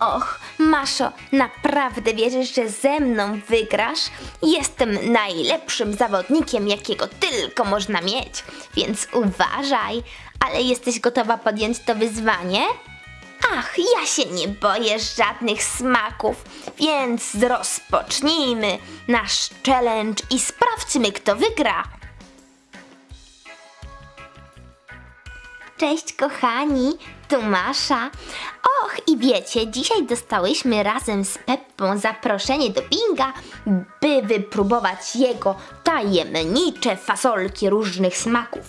Och, Maszo, naprawdę wierzysz, że ze mną wygrasz? Jestem najlepszym zawodnikiem, jakiego tylko można mieć, więc uważaj. Ale jesteś gotowa podjąć to wyzwanie? Ach, ja się nie boję żadnych smaków, więc rozpocznijmy nasz challenge i sprawdźmy, kto wygra. Cześć kochani, tu Masza. Och, i wiecie, dzisiaj dostałyśmy razem z Peppą zaproszenie do Binga, by wypróbować jego tajemnicze fasolki różnych smaków.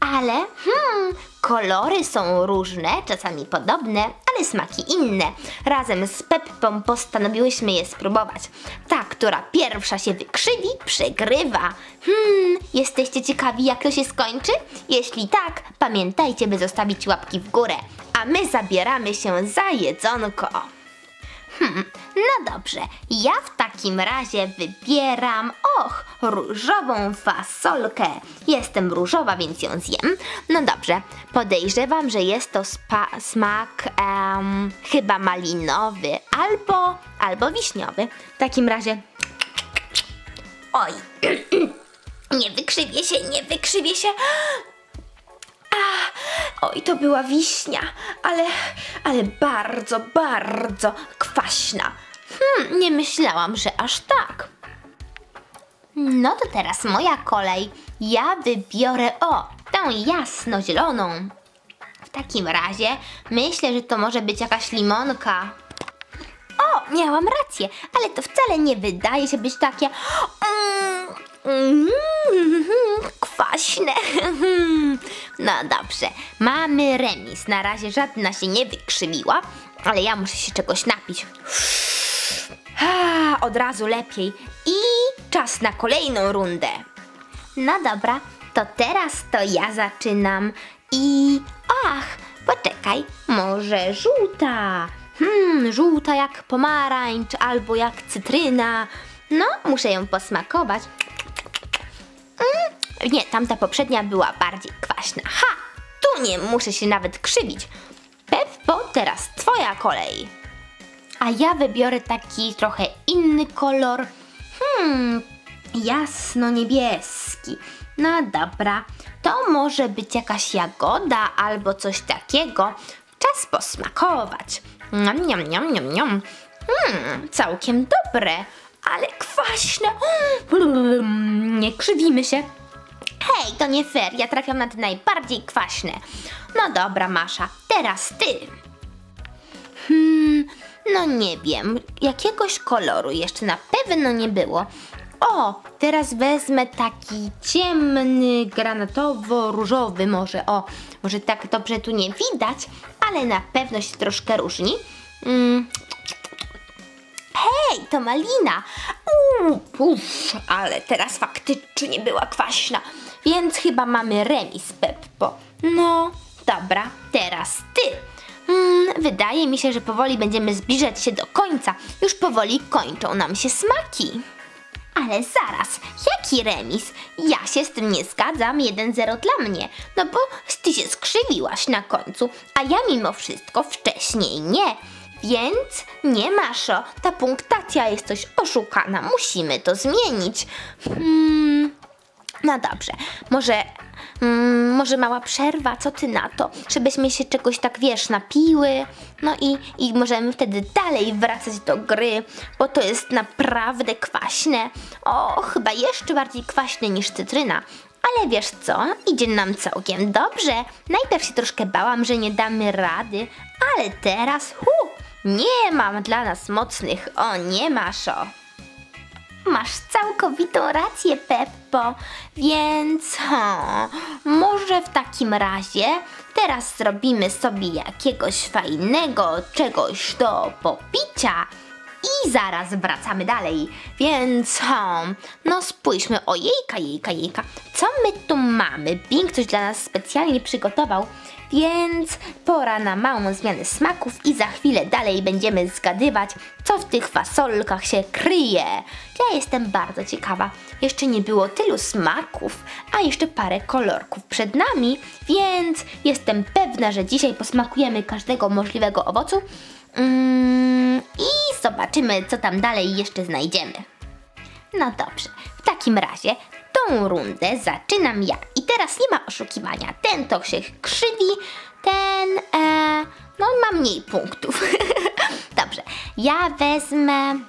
Ale, hmm, kolory są różne, czasami podobne, ale smaki inne. Razem z Peppą postanowiłyśmy je spróbować. Ta, która pierwsza się wykrzywi, przegrywa. Hmm, jesteście ciekawi jak to się skończy? Jeśli tak, pamiętajcie, by zostawić łapki w górę. A my zabieramy się za jedzonko. Hmm, no dobrze, ja w takim razie wybieram, och, różową fasolkę. Jestem różowa, więc ją zjem. No dobrze, podejrzewam, że jest to smak chyba malinowy albo, albo wiśniowy. W takim razie, oj, nie wykrzywię się, nie wykrzywię się. Oj, to była wiśnia, ale, ale bardzo, bardzo kwaśna. Hmm, nie myślałam, że aż tak. No to teraz moja kolej. Ja wybiorę, o, tę jasno-zieloną. W takim razie myślę, że to może być jakaś limonka. O, miałam rację, ale to wcale nie wydaje się być takie mm, mm, kwaśne. No dobrze, mamy remis. Na razie żadna się nie wykrzywiła, ale ja muszę się czegoś napić. Od razu lepiej. I czas na kolejną rundę. No dobra, to teraz to ja zaczynam. I ach, poczekaj, może żółta. Hmm, żółta jak pomarańcz albo jak cytryna. No, muszę ją posmakować. Mm, nie, tamta poprzednia była bardziej kwaśna. Ha! Tu nie muszę się nawet krzywić. Peppo, teraz twoja kolej. A ja wybiorę taki trochę inny kolor. Hmm, jasno-niebieski. No dobra, to może być jakaś jagoda albo coś takiego. Czas posmakować. Niam, niam, niam, niam, niam. Hmm, całkiem dobre, ale kwaśne. Nie krzywimy się. Hej, to nie fair, ja trafiam na te najbardziej kwaśne. No dobra, Masza, teraz ty. Hmm, no nie wiem, jakiegoś koloru jeszcze na pewno nie było. O, teraz wezmę taki ciemny, granatowo-różowy może. O, może tak dobrze tu nie widać, ale na pewno się troszkę różni. Mm. Hej, to malina! Uuu, puf, ale teraz faktycznie była kwaśna, więc chyba mamy remis, Peppo. No, dobra, teraz ty. Mm, wydaje mi się, że powoli będziemy zbliżać się do końca. Już powoli kończą nam się smaki. Ale zaraz, jaki remis? Ja się z tym nie zgadzam, 1-0 dla mnie. No bo ty się skrzywiłaś na końcu, a ja mimo wszystko wcześniej nie. Więc nie Maszo, ta punktacja jest coś oszukana, musimy to zmienić. Hmm, no dobrze, może, mm, może mała przerwa, co ty na to? Żebyśmy się czegoś tak, wiesz, napiły. No i, i możemy wtedy dalej wracać do gry, bo to jest naprawdę kwaśne. O, chyba jeszcze bardziej kwaśne niż cytryna. Ale wiesz co, idzie nam całkiem dobrze. Najpierw się troszkę bałam, że nie damy rady, ale teraz, hu, nie mam dla nas mocnych, o nie Maszo. Masz całkowitą rację, Peppo, więc ha, może w takim razie teraz zrobimy sobie jakiegoś fajnego czegoś do popicia i zaraz wracamy dalej. Więc no spójrzmy, o jejka, jejka, jejka, co my tu mamy? Bing coś dla nas specjalnie przygotował. Więc pora na małą zmianę smaków i za chwilę dalej będziemy zgadywać, co w tych fasolkach się kryje. Ja jestem bardzo ciekawa. Jeszcze nie było tylu smaków, a jeszcze parę kolorków przed nami, więc jestem pewna, że dzisiaj posmakujemy każdego możliwego owocu Mm, I zobaczymy, co tam dalej jeszcze znajdziemy. No dobrze, w takim razie tą rundę zaczynam ja. I teraz nie ma oszukiwania. Ten to się krzywi, ten e, no ma mniej punktów. dobrze, ja wezmę.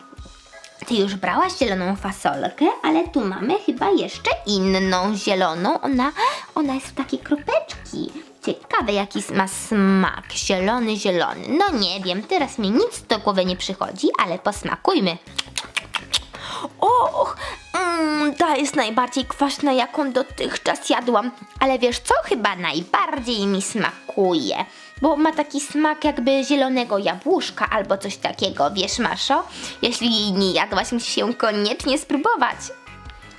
Ty już brałaś zieloną fasolkę, ale tu mamy chyba jeszcze inną zieloną. Ona, ona jest w takie kropeczki. Ciekawe jaki ma smak. Zielony, zielony. No nie wiem, teraz mi nic do głowy nie przychodzi, ale posmakujmy. Och, mm, ta jest najbardziej kwaśna, jaką dotychczas jadłam. Ale wiesz co? Chyba najbardziej mi smakuje. Bo ma taki smak jakby zielonego jabłuszka albo coś takiego, wiesz Maszo? Jeśli jej nie jadłaś, musisz ją koniecznie spróbować.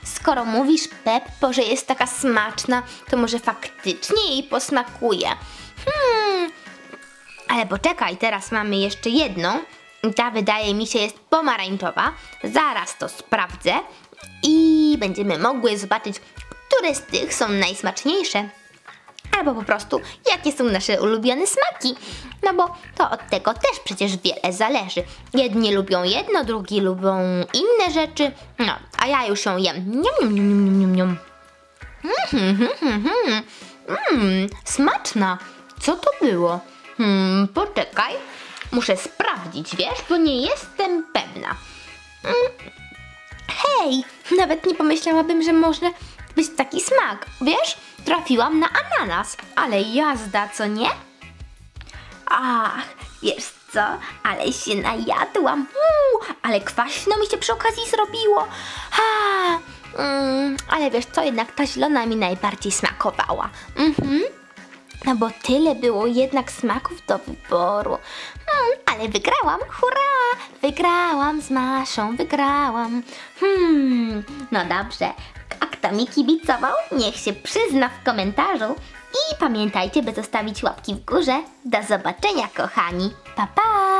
Skoro mówisz Peppo, że jest taka smaczna, to może faktycznie jej posmakuje. Hmm, ale poczekaj, teraz mamy jeszcze jedną. Ta wydaje mi się jest pomarańczowa. Zaraz to sprawdzę i będziemy mogły zobaczyć, które z tych są najsmaczniejsze. Albo po prostu, jakie są nasze ulubione smaki. No bo to od tego też przecież wiele zależy. Jedni lubią jedno, drugi lubią inne rzeczy. No, a ja już ją jem. Niam, niam, niam, niam, niam, niam. Mhm, mhm, mhm. Mmm, smaczna. Co to było? Hmm, poczekaj. Muszę sprawdzić, wiesz, bo nie jestem pewna. Mm. Hej, nawet nie pomyślałabym, że może być taki smak. Wiesz, trafiłam na ananas, ale jazda, co nie? Ach, wiesz co, ale się najadłam. Ale kwaśno mi się przy okazji zrobiło. Ha, mm, ale wiesz co, jednak ta zielona mi najbardziej smakowała. Mhm. No bo tyle było jednak smaków do wyboru. Hmm, ale wygrałam, hurra! Wygrałam z Maszą, wygrałam. Hmm, no dobrze. A kto mi kibicował? Niech się przyzna w komentarzu. I pamiętajcie, by zostawić łapki w górze. Do zobaczenia, kochani. Pa, pa!